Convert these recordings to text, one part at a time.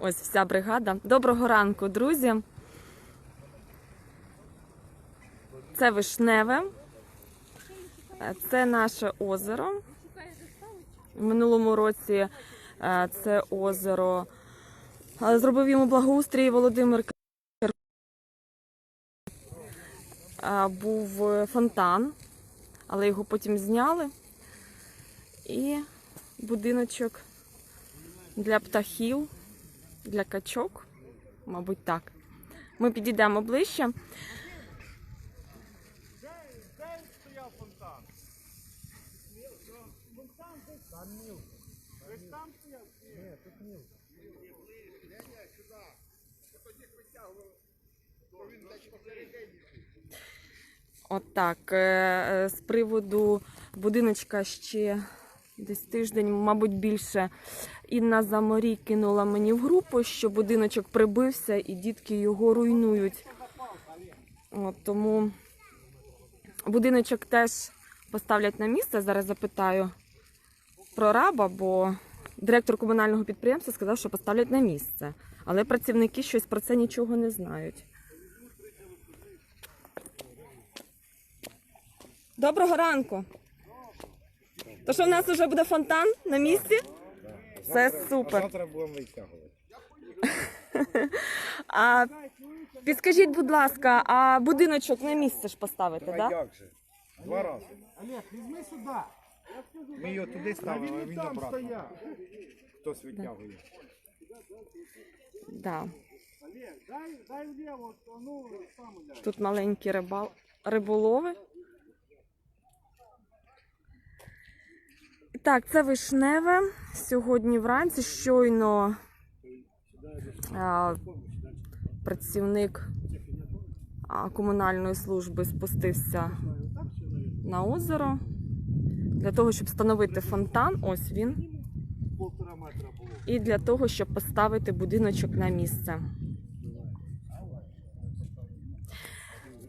Ось вся бригада. Доброго ранку, друзі. Це вишневе. Це наше озеро. В минулому році е, це озеро зробив йому благоустрій Володимир Е, Був фонтан, але його потім зняли. І будиночок для птахів, для качок, мабуть, так. Ми підійдемо ближче. Отак. Е, е, З приводу будиночка ще десь тиждень, мабуть, більше. Інна Заморій кинула мені в групу, що будиночок прибився і дітки його руйнують. От, тому будиночок теж поставлять на місце. Зараз запитаю про раба, бо директор комунального підприємства сказав, що поставлять на місце. Але працівники щось про це нічого не знають. Доброго ранку. То що в нас вже буде фонтан на місці? Це супер. Завтра будемо витягувати. А підскажіть, будь ласка, а будиночок на місце ж поставити, А так? Да? як же? Два рази. Олег, візьми сюди. Ми його туди ставили, а Він обратно. Хтось витягує. Да. Олег, дай, дай ну сам Тут маленькі рибал... риболови. Так, це вишневе. Сьогодні вранці щойно а, працівник а, комунальної служби спустився на озеро для того, щоб встановити фонтан. Ось він. І для того, щоб поставити будиночок на місце.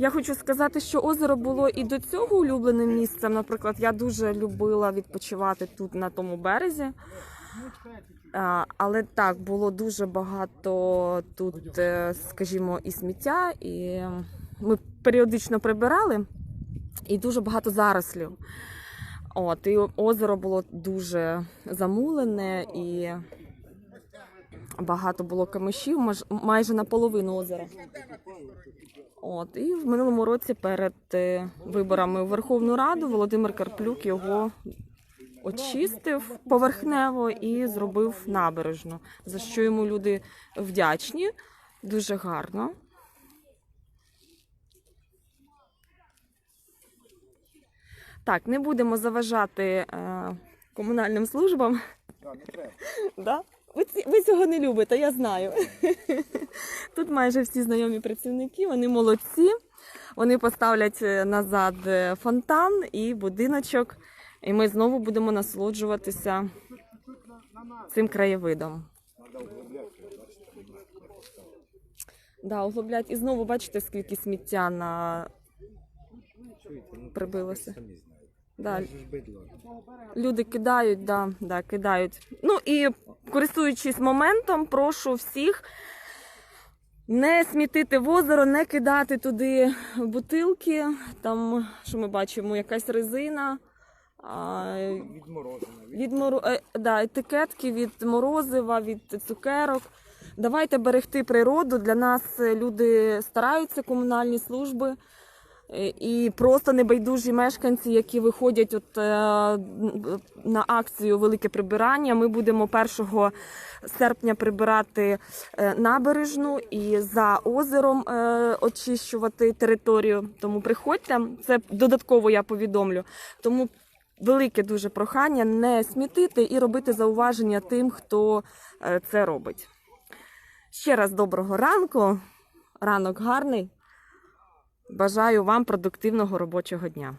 Я хочу сказати, що озеро було і до цього улюбленим місцем. Наприклад, я дуже любила відпочивати тут на тому березі. Але так, було дуже багато тут, е, скажімо, і сміття, і ми періодично прибирали, і дуже багато зарослів. От, і озеро було дуже замулене, і багато було камишів, майже наполовину озера. От, і в минулому році перед е, виборами у Верховну Раду Володимир Карплюк його очистив поверхнево і зробив набережну, за що йому люди вдячні. Дуже гарно. Так, не будемо заважати е, комунальним службам. Так, не треба. Да? Ви, ви цього не любите, я знаю. Тут майже всі знайомі працівники, вони молодці. Вони поставлять е, назад е, фонтан і будиночок, і ми знову будемо насолоджуватися цим краєвидом. Да, углублять. І знову бачите, скільки сміття на ну, прибилося. Да. Люди кидають, да, да, кидають. Ну і користуючись моментом, прошу всіх не смітити в озеро, не кидати туди бутилки. Там, що ми бачимо, якась резина. А. Від... від моро... е, да, етикетки від морозива, від цукерок. Давайте берегти природу. Для нас е, люди стараються, комунальні служби. Е, І просто небайдужі мешканці, які виходять от, е, на акцію Велике прибирання. Ми будемо 1 серпня прибирати е, набережну і за озером очищувати територію. Тому приходьте, це додатково я повідомлю. Тому велике дуже прохання не смітити і робити зауваження тим, хто це робить. Ще раз доброго ранку. Ранок гарний. Бажаю вам продуктивного робочого дня.